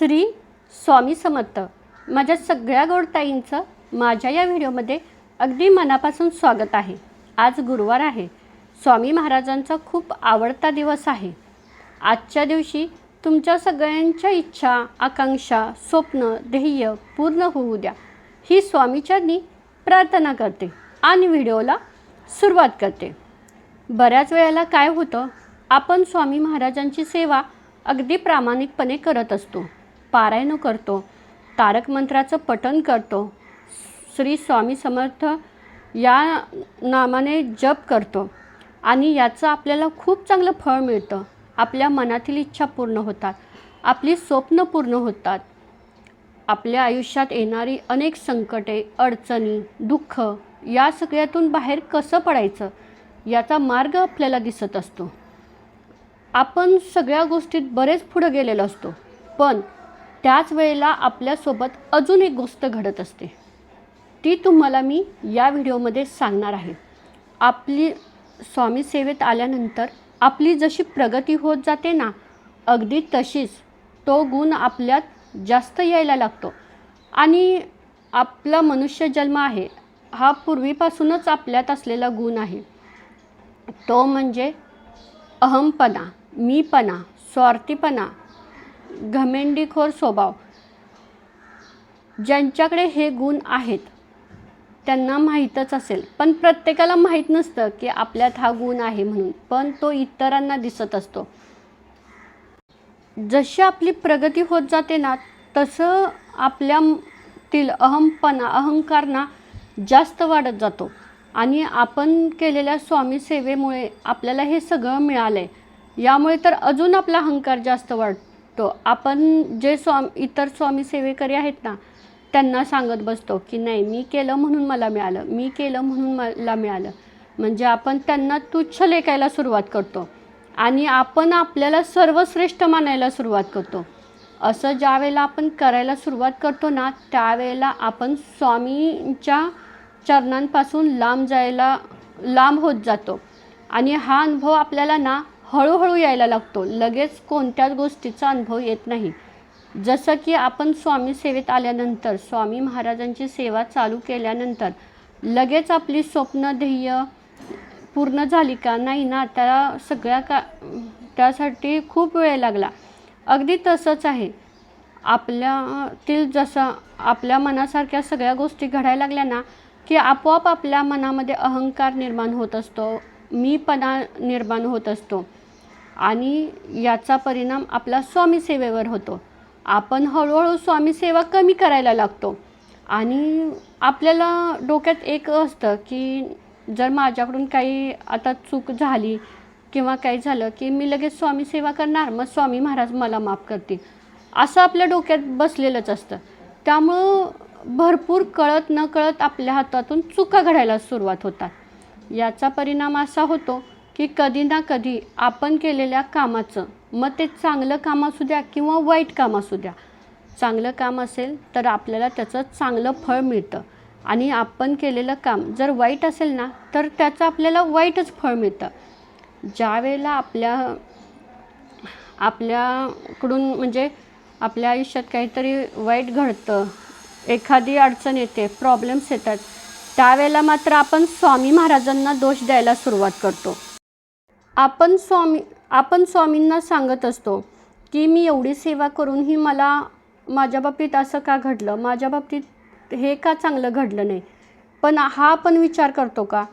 श्री स्वामी समर्थ. माझ्या सगळ्या गोडताईंचं माझ्या या व्हिडिओमध्ये अगदी मनापासून स्वागत आहे. आज गुरुवार आहे. स्वामी महाराजांचा खूप आवडता दिवस आहे. आजच्या दिवशी तुमच्या सगळ्यांच्या इच्छा आकांक्षा स्वप्न ध्येय पूर्ण होऊ द्या. ही स्वामीच्यांनी प्रार्थना करते आणि व्हिडिओला सुरुवात करते. बऱ्याच वेळेला काय होतं आपण स्वामी महाराजांची सेवा अगदी प्रामाणिकपणे करत असतो. पारायण करतो तारक मंत्राचं पठण करतो श्री स्वामी समर्थ या नामाने जप करतो आणि याचं आपल्याला खूप चांगलं फळ मिळतं. आपल्या मनातील इच्छा पूर्ण होतात आपली स्वप्न पूर्ण होतात. आपल्या आयुष्यात येणारी अनेक संकटे अडचणी दुःख या सगळ्यातून बाहेर कसं पडायचं याचा मार्ग आपल्याला दिसत असतो. आपण सगळ्या गोष्टीत बरेच पुढं गेलेलो असतो पण त्याच वेळेला आपल्यासोबत अजून एक गोष्ट घडत असते. ती तुम्हाला मी या व्हिडिओमध्ये सांगणार आहे. आपली स्वामी सेवेत आल्यानंतर आपली जशी प्रगती होत जाते ना अगदी तशीच तो गुण आपल्यात जास्त यायला लागतो. आणि आपला मनुष्य जन्म आहे हा पूर्वीपासूनच आपल्यात असलेला गुण आहे. तो म्हणजे अहमपणा मीपणा स्वार्थीपणा घमेंडीखोर स्वभाव. ज्यांच्याकडे हे गुण आहेत त्यांना माहीतच असेल. पण प्रत्येकाला माहीत नसतं की आपल्यात हा गुण आहे म्हणून. पण तो इतरांना दिसत असतो. जशी आपली प्रगती होत जाते ना तसं आपल्यातील अहमपणा अहंकार ना जास्त वाढत जातो. आणि आपण केलेल्या स्वामी सेवेमुळे आपल्याला हे सगळं मिळालं आहे यामुळे तर अजून आपला अहंकार जास्त वाढतो. आपण जे स्वामी इतर स्वामी सेवेकरी आहेत ना त्यांना सांगत बसतो की नाही मी केलं म्हणून मला मिळालं मी केलं म्हणून मला मिळालं. म्हणजे आपण त्यांना तुच्छ लेखायला सुरुवात करतो. आणि आपण आपल्याला सर्वश्रेष्ठ मानायला सुरुवात करतो. असं ज्या वेळेला आपण करायला सुरुवात करतो ना त्यावेळेला आपण स्वामींच्या चरणांपासून लांब जायला लांब होत जातो. आणि हा अनुभव आपल्याला ना हळूहळू यायला लागतो. लगेच कोणत्याच गोष्टीचा अनुभव येत नाही. जसं की आपण स्वामी सेवेत आल्यानंतर स्वामी महाराजांची सेवा चालू केल्यानंतर लगेच आपली स्वप्न ध्येय पूर्ण झाली का? नाही ना. त्या सगळ्या का त्यासाठी खूप वेळ लागला. अगदी तसंच आहे. आपल्यातील जसं आपल्या मनासारख्या सगळ्या गोष्टी घडायला लागल्या ना की आपोआप आपल्या मनामध्ये अहंकार निर्माण होत असतो. मीपणा निर्माण होत असतो. आणि याचा परिणाम आपला स्वामी सेवेवर होतो. आपण हळूहळू स्वामी सेवा कमी करायला लागतो. आणि आपल्याला डोक्यात एक असतं की जर माझ्याकडून काही आता चूक झाली किंवा काही झालं की मी लगेच स्वामी सेवा करणार मग स्वामी महाराज मला माफ करतील. असं आपल्या डोक्यात बसलेलंच असतं. त्यामुळं भरपूर कळत न कळत आपल्या हातातून चुका घडायला सुरुवात होतात. याचा परिणाम असा होतो की कधी ना कधी आपण केलेल्या कामाचं मग ते चांगलं काम असू द्या किंवा वाईट काम असू द्या चांगलं काम असेल तर आपल्याला त्याचं चांगलं फळ मिळतं. आणि आपण केलेलं काम जर वाईट असेल ना तर त्याचं आपल्याला वाईटच फळ मिळतं. ज्या वेळेला आपल्या आपल्याकडून म्हणजे आपल्या आयुष्यात काहीतरी वाईट घडतं एखादी अडचण येते प्रॉब्लेम्स येतात त्यावेळेला मात्र आपण स्वामी महाराजांना दोष द्यायला सुरुवात करतो. आपण स्वामी आपण स्वामींना सांगत असतो की मी एवढी सेवा करूनही मला माझ्या बाबतीत असं का घडलं? माझ्या बाबतीत हे का चांगलं घडलं नाही? पण हा आपण विचार करतो का?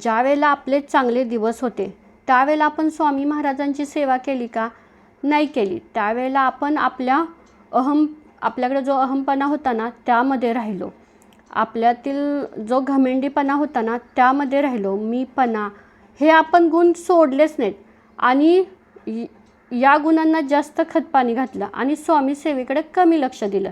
ज्यावेळेला आपले चांगले दिवस होते त्यावेळेला आपण स्वामी महाराजांची सेवा केली का? नाही केली. त्यावेळेला आपण आपल्या अहम आपल्याकडे जो अहमपणा होता ना त्यामध्ये राहिलो. आपल्यातील जो घमेंडीपणा होता ना त्यामध्ये राहिलो. मीपणा हे आपण गुण सोडलेच नाहीत. आणि या गुणांना जास्त खतपाणी घातलं आणि स्वामी सेवेकडे कमी लक्ष दिलं.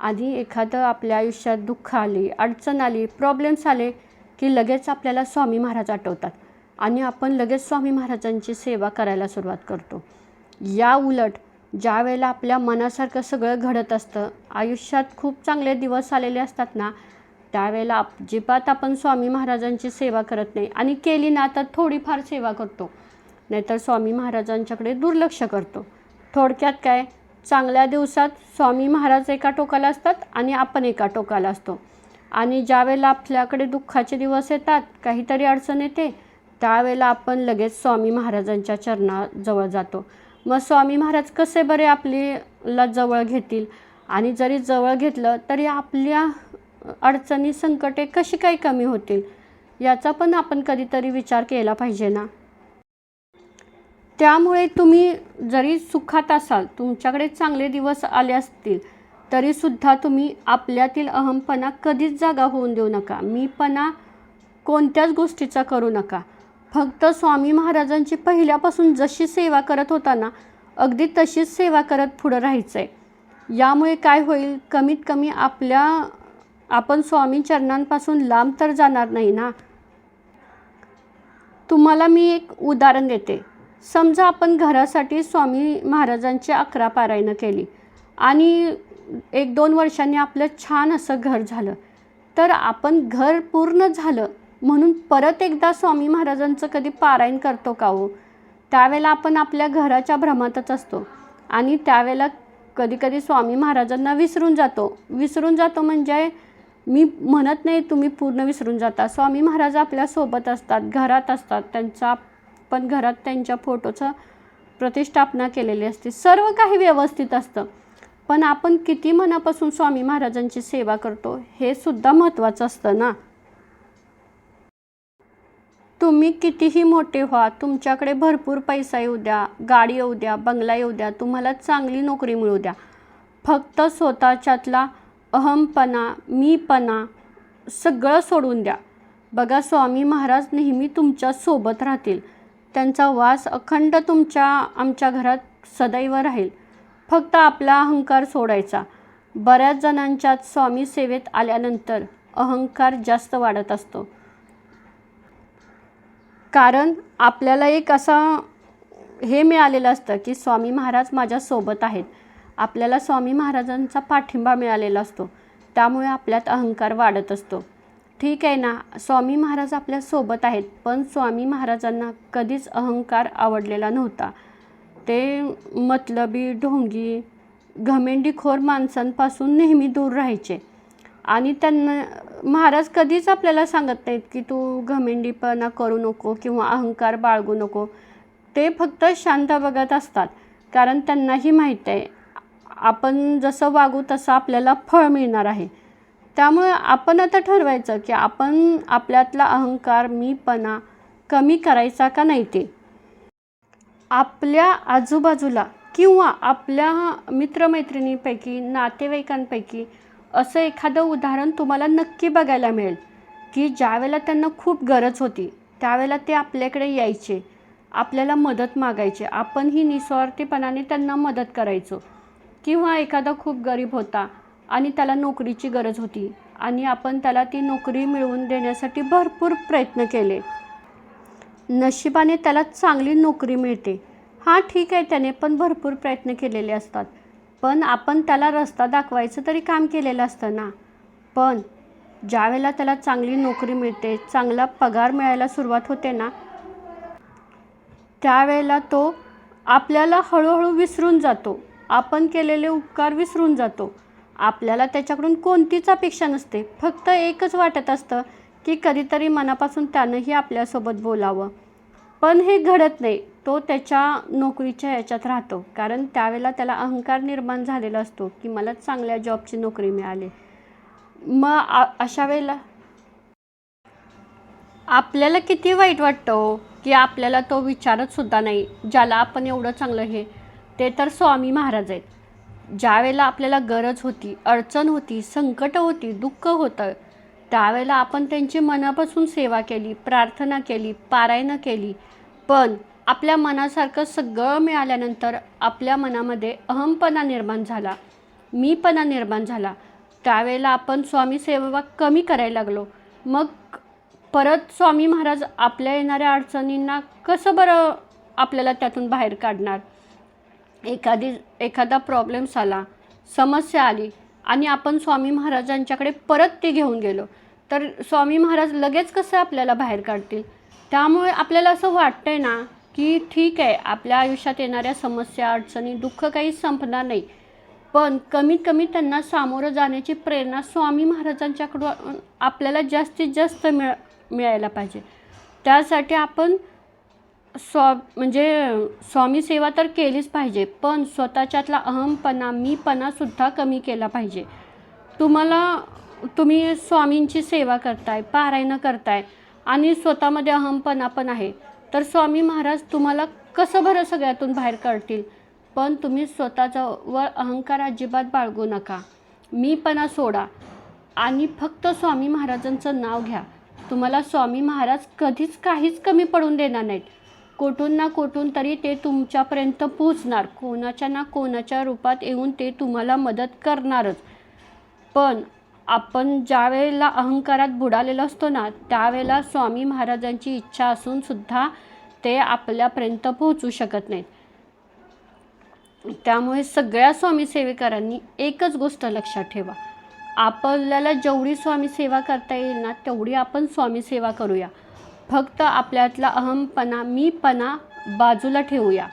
आधी एखादं आपल्या आयुष्यात दुःख आली अडचण आली प्रॉब्लेम्स आले की लगेच आपल्याला स्वामी महाराज आठवतात. आणि आपण लगेच स्वामी महाराजांची सेवा करायला सुरुवात करतो. या उलट ज्या वेळेला आपल्या मनासारखं सगळं घडत असतं आयुष्यात खूप चांगले दिवस आलेले असतात ना त्यावेळेला अजिबात आपण स्वामी महाराजांची सेवा करत नाही. आणि केली ना तर थोडीफार सेवा करतो. नाहीतर स्वामी महाराजांच्याकडे दुर्लक्ष करतो. थोडक्यात काय? चांगल्या दिवसात स्वामी महाराज एका टोकाला असतात आणि आपण एका टोकाला असतो. आणि ज्यावेळेला आपल्याकडे दुःखाचे दिवस येतात काहीतरी अडचण येते त्यावेळेला आपण लगेच स्वामी महाराजांच्या चरणाजवळ जातो. मग स्वामी महाराज कसे बरे आपल्याला जवळ घेतील? आणि जरी जवळ घेतलं तरी आपल्या अडचणी संकटे कशी काही कमी होतील याचा पण आपण कधीतरी विचार केला पाहिजे ना. त्यामुळे तुम्ही जरी सुखात असाल तुमच्याकडे चांगले दिवस आले असतील तरीसुद्धा तुम्ही आपल्यातील अहमपणा कधीच जागा होऊन देऊ नका. मीपणा कोणत्याच गोष्टीचा करू नका. फक्त स्वामी महाराजांची पहिल्यापासून जशी सेवा करत होता ना अगदी तशीच सेवा करत पुढं राहायचं आहे यामुळे काय होईल कमीत कमी आपल्या आपण स्वामी चरणांपासून लांब तर जाणार नाही ना? तुम्हाला मी एक उदाहरण देते. समजा आपण घरासाठी स्वामी महाराजांची अकरा पारायणं केली आणि एक दोन वर्षांनी आपलं छान असं घर झालं. तर आपण घर पूर्ण झालं म्हणून परत एकदा स्वामी महाराजांचं कधी पारायण करतो का हो? त्यावेळेला आपण आपल्या घराच्या भ्रमातच असतो आणि त्यावेळेला कधीकधी स्वामी महाराजांना विसरून जातो. विसरून जातो म्हणजे मी म्हणत नाही तुम्ही पूर्ण विसरून जाता. स्वामी महाराज आपल्यासोबत असतात घरात असतात. त्यांचा पण घरात त्यांच्या फोटोचं प्रतिष्ठापना केलेली असते. सर्व काही व्यवस्थित असतं. पण आपण किती मनापासून स्वामी महाराजांची सेवा करतो हे सुद्धा महत्त्वाचं असतं ना? तुम्ही कितीही मोठे व्हा तुमच्याकडे भरपूर पैसा येऊ द्या गाडी येऊ द्या बंगला येऊ द्या तुम्हाला चांगली नोकरी मिळू द्या. फक्त स्वतःच्यातला अहमपणा मीपणा सगळं सोडून द्या. बघा स्वामी महाराज नेहमी तुमच्यासोबत राहतील. त्यांचा वास अखंड तुमच्या आमच्या घरात सदैव राहील. फक्त आपला अहंकार सोडायचा. बऱ्याच जणांच्यात स्वामी सेवेत आल्यानंतर अहंकार जास्त वाढत असतो. कारण आपल्याला एक असा हे मिळालेलं असतं की स्वामी महाराज माझ्यासोबत आहेत. आपल्याला स्वामी महाराजांचा पाठिंबा मिळालेला असतो. त्यामुळे आपल्यात अहंकार वाढत असतो. ठीक आहे ना? स्वामी महाराज आपल्यासोबत आहेत पण स्वामी महाराजांना कधीच अहंकार आवडलेला नव्हता. ते मतलबी ढोंगी घमेंडीखोर माणसांपासून नेहमी दूर राहायचे. आणि त्यांना महाराज कधीच आपल्याला सांगत नाहीत की तू घमेंडीपणा करू नको किंवा अहंकार बाळगू नको. ते फक्त शांत बघत असतात कारण त्यांनाही माहीत आहे. आपण जसं वागू तसं आपल्याला फळ मिळणार आहे. त्यामुळे आपण आता ठरवायचं की आपण आपल्यातला अहंकार मीपणा कमी करायचा का नाही ते. आपल्या आजूबाजूला किंवा आपल्या मित्रमैत्रिणींपैकी नातेवाईकांपैकी असं एखादं उदाहरण तुम्हाला नक्की बघायला मिळेल की ज्यावेळेला त्यांना खूप गरज होती त्यावेळेला ते आपल्याकडे यायचे आपल्याला मदत मागायचे. आपणही निस्वार्थीपणाने त्यांना मदत करायचो. किंवा एखादा खूप गरीब होता आणि त्याला नोकरीची गरज होती आणि आपण त्याला ती नोकरी मिळवून देण्यासाठी भरपूर प्रयत्न केले. नशिबाने त्याला चांगली नोकरी मिळते. हां ठीक आहे त्याने पण भरपूर प्रयत्न केलेले असतात. पण आपण त्याला रस्ता दाखवायचं तरी काम केलेलं असतं ना. पण ज्यावेळेला त्याला चांगली नोकरी मिळते चांगला पगार मिळायला सुरुवात होते ना त्यावेळेला तो आपल्याला हळूहळू विसरून जातो. आपण केलेले उपकार विसरून जातो. आपल्याला त्याच्याकडून कोणतीच अपेक्षा नसते. फक्त एकच वाटत असतं की कधीतरी मनापासून त्यानंही आपल्यासोबत बोलावं. पण हे घडत नाही. तो त्याच्या नोकरीच्या याच्यात राहतो. कारण त्यावेळेला त्याला अहंकार निर्माण झालेला असतो की मला चांगल्या जॉबची नोकरी मिळाली. मग आ अशा वेळेला आपल्याला किती वाईट वाटतं हो, की आपल्याला तो विचारत सुद्धा नाही ज्याला आपण एवढं चांगलं हे ते तर स्वामी महाराज आहेत. ज्यावेळेला आपल्याला गरज होती अडचण होती संकट होती दुःख होतं त्यावेळेला आपण त्यांची मनापासून सेवा केली प्रार्थना केली पारायणं केली. पण आपल्या मनासारखं सगळं मिळाल्यानंतर आपल्या मनामध्ये अहमपणा निर्माण झाला मीपणा निर्माण झाला. त्यावेळेला आपण स्वामी सेवा कमी करायला लागलो. मग परत स्वामी महाराज आपल्या येणाऱ्या अडचणींना कसं बरं आपल्याला त्यातून बाहेर काढणार? एखादी एखादा प्रॉब्लेम्स आला समस्या आली आणि आपण स्वामी महाराजांच्याकडे परत ते घेऊन गेलो तर स्वामी महाराज लगेच कसं आपल्याला बाहेर काढतील? त्यामुळे आपल्याला असं वाटतंय ना की ठीक आहे आपल्या आयुष्यात येणाऱ्या समस्या अडचणी दुःख काही संपणार नाही. पण कमीत कमी त्यांना सामोरं जाण्याची प्रेरणा स्वामी महाराजांच्याकडून आपल्याला जास्तीत जास्त मिळ मिळायला पाहिजे. त्यासाठी आपण स्वा म्हणजे स्वामी सेवा तर केलीच पाहिजे पण स्वतःच्यातला अहमपणा मीपणासुद्धा कमी केला पाहिजे. तुम्हाला तुम्ही स्वामींची सेवा करताय पारायणं करताय आणि स्वतःमध्ये अहमपणा पण आहे. तर स्वामी महाराज तुम्हाला कसं बरं सगळ्यातून बाहेर काढतील? पण तुम्ही स्वतःजवळ वर अहंकार अजिबात बाळगू नका. मीपणा सोडा. आणि फक्त स्वामी महाराजांचं नाव घ्या. तुम्हाला स्वामी महाराज कधीच काहीच कमी पडून देणार नाहीत. कोठून ना कोठून तरी ते तुमच्यापर्यंत पोचणार कोणाच्या ना कोणाच्या रूपात येऊन ते तुम्हाला मदत करणारच. पण आपण ज्या वेळेला अहंकारात बुडालेलो असतो ना त्यावेळेला स्वामी महाराजांची इच्छा असूनसुद्धा ते आपल्यापर्यंत पोहोचू शकत नाहीत. त्यामुळे सगळ्या स्वामी सेवेकरांनी एकच गोष्ट लक्षात ठेवा. आपल्याला जेवढी स्वामी सेवा करता येईल ना तेवढी आपण स्वामी सेवा करूया. फक्त आपल्यातला अहमपणा मीपणा बाजूला ठेवूया.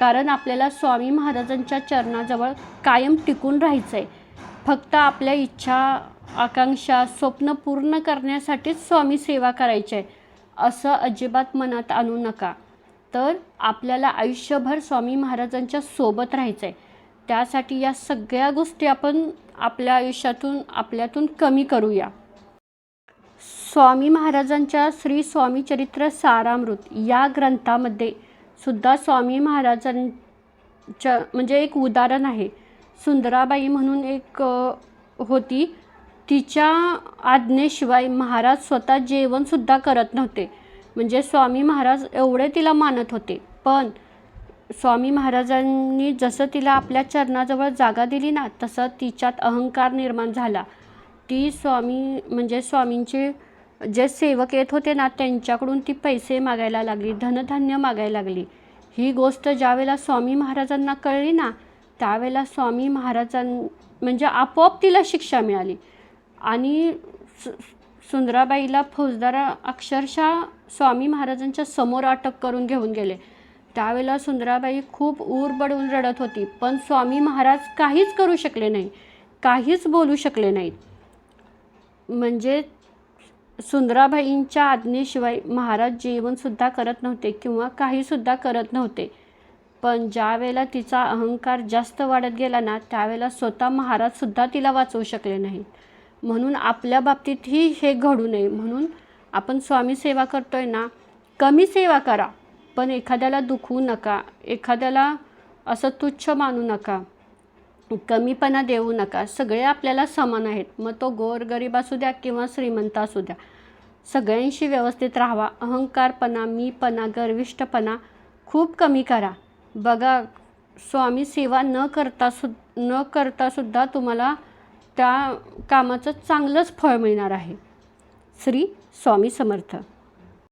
कारण आपल्याला स्वामी महाराजांच्या चरणाजवळ कायम टिकून राहायचं आहे फक्त आपल्या इच्छा आकांक्षा स्वप्न पूर्ण करण्यासाठीच स्वामी सेवा करायची आहे असं अजिबात मनात आणू नका. तर आपल्याला आयुष्यभर स्वामी महाराजांच्या सोबत राहायचं आहे त्यासाठी या सगळ्या गोष्टी आपण आपल्या आयुष्यातून आपल्यातून कमी करूया. स्वामी महाराजांच्या श्री स्वामी चरित्र सारामृत या ग्रंथामध्ये सुद्धा स्वामी महाराजांच्या म्हणजे एक उदाहरण आहे. सुंदराबाई म्हणून एक होती. तिच्या आज्ञेशिवाय महाराज स्वतः जेवणसुद्धा करत नव्हते. म्हणजे स्वामी महाराज एवढे तिला मानत होते. पण स्वामी महाराजांनी जसं तिला आपल्या चरणाजवळ जागा दिली ना तसं तिच्यात अहंकार निर्माण झाला. ती स्वामी म्हणजे स्वामींचे जे सेवक येत होते ना त्यांच्याकडून ती पैसे मागायला लागली धनधान्य मागायला लागली. ही गोष्ट ज्यावेळेला स्वामी महाराजांना कळली ना त्यावेळेला स्वामी महाराजां म्हणजे आपोआप तिला शिक्षा मिळाली. आणि सु सुंदराबाईला फौजदार अक्षरशः स्वामी महाराजांच्या समोर अटक करून घेऊन गेले. त्यावेळेला सुंदराबाई खूप ऊर बडवून रडत होती पण स्वामी महाराज काहीच करू शकले नाही काहीच बोलू शकले नाहीत. म्हणजे सुंदराबाईंच्या आज्ञेशिवाय महाराज जेवणसुद्धा करत नव्हते किंवा काहीसुद्धा करत नव्हते. पण ज्यावेळेला तिचा अहंकार जास्त वाढत गेला ना त्यावेळेला स्वतः महाराजसुद्धा तिला वाचवू शकले नाहीत. म्हणून आपल्या बाबतीतही हे घडू नये. म्हणून आपण स्वामी सेवा करतोय ना कमी सेवा करा पण एखाद्याला दुखवू नका एखाद्याला असं तुच्छ मानू नका. कमीपणा देऊ नका. सगळे आपल्याला समान आहेत. मग तो गोरगरीब असू द्या किंवा श्रीमंत असू द्या. सगळ्यांशी व्यवस्थित राहावा. अहंकारपणा मीपणा गर्विष्ठपणा खूप कमी करा. बघा स्वामी सेवा न करता सु न करतासुद्धा तुम्हाला त्या कामाचं चांगलंच फळ मिळणार आहे. श्री स्वामी समर्थ.